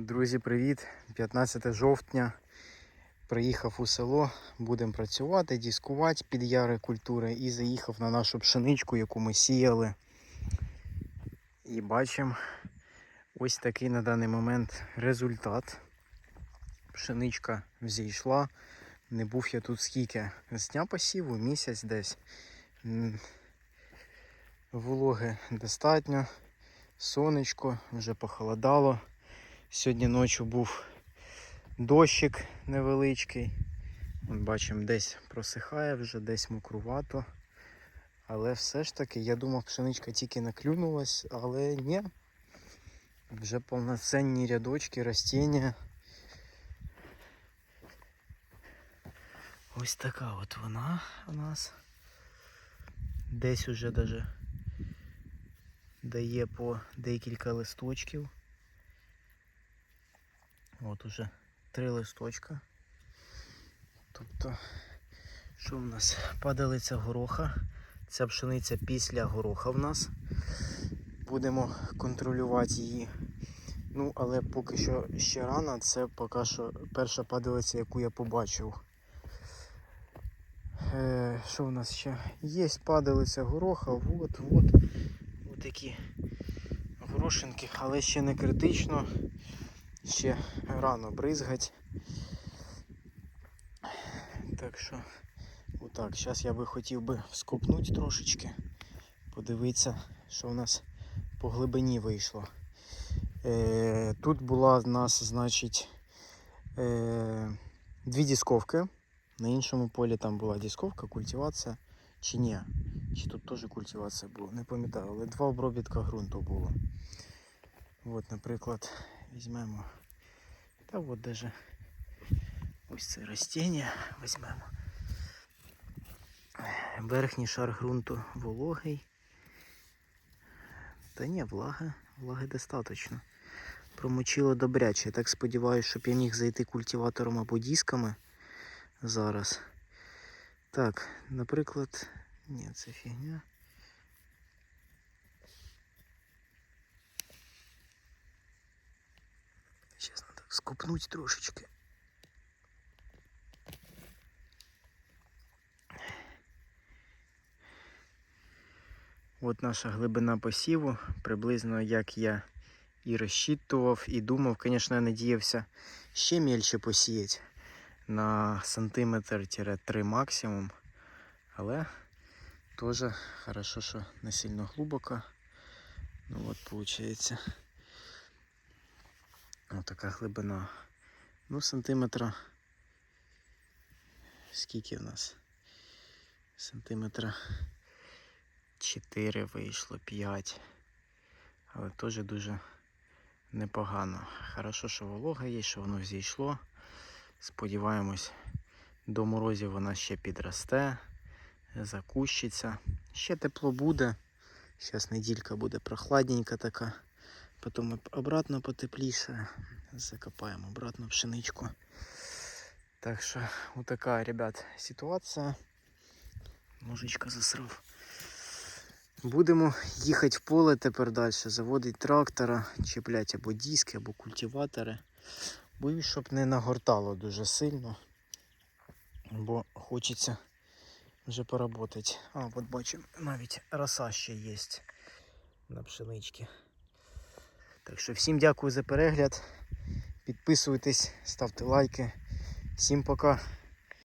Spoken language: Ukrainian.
Друзі, привіт! 15 жовтня. Приїхав у село, будемо працювати, дискувати під яри культури і заїхав на нашу пшеничку, яку ми сіяли. І бачимо ось такий на даний момент результат. Пшеничка взійшла. Не був я тут скільки з дня посіву, місяць десь. Вологи достатньо. Сонечко, вже похолодало. Сьогодні ночі був дощик невеличкий. От бачимо, десь просихає вже, десь мокрувато. Але все ж таки, я думав, пшеничка тільки наклюнулась, але ні. Вже повноцінні рядочки, ростіння. Ось така от вона у нас. Десь уже даже дає по декілька листочків. От уже три листочка. Тобто, що в нас? Падалиця гороха. Ця пшениця після гороха в нас. Будемо контролювати її. Ну, але поки що ще рано, це поки що перша падалиця, яку я побачив. Е, що в нас ще? Є падалиця гороха, от, от, от такі горошинки, але ще не критично ще рано бризгать. Так що, отак, зараз я би хотів би скопнути трошечки, подивитися, що в нас по глибині вийшло. Е, тут була в нас, значить, е, дві дісковки. На іншому полі там була дісковка, культивація. Чи ні? Чи тут теж культивація була? Не пам'ятаю, але два обробітка ґрунту було. От, наприклад, візьмемо. Та от даже ось це ростіння візьмемо. Верхній шар ґрунту вологий. Та ні, влага, влаги достатньо. Промочило добряче. Я так сподіваюся, щоб я міг зайти культиватором або дисками зараз. Так, наприклад, ні, це фігня. Сейчас надо скупнуть трошечки. От наша глибина посіву, приблизно як я і розчитував, і думав, звісно, я надіявся ще мельче посіяти на сантиметр-3 максимум. Але теж хорошо, що не сильно глибоко. Ну от виходить. Ось така глибина. Ну, сантиметра. Скільки в нас? Сантиметра 4 вийшло, 5. Але теж дуже непогано. Хорошо, що волога є, що воно зійшло. Сподіваємось, до морозів вона ще підросте, закущиться. Ще тепло буде. Зараз неділька буде прохладненька така. Потім обратно потепліше. Закопаємо обратно пшеничку. Так що, отака, ребят, ситуація. Ножичка засрав. Будемо їхати в поле тепер далі, заводити трактора, чіпляти або диски, або культиватори. Боюсь, щоб не нагортало дуже сильно. Бо хочеться вже поработати. А, от бачимо, навіть роса ще є на пшеничці. Так що всім дякую за перегляд. Підписуйтесь, ставте лайки. Всім пока.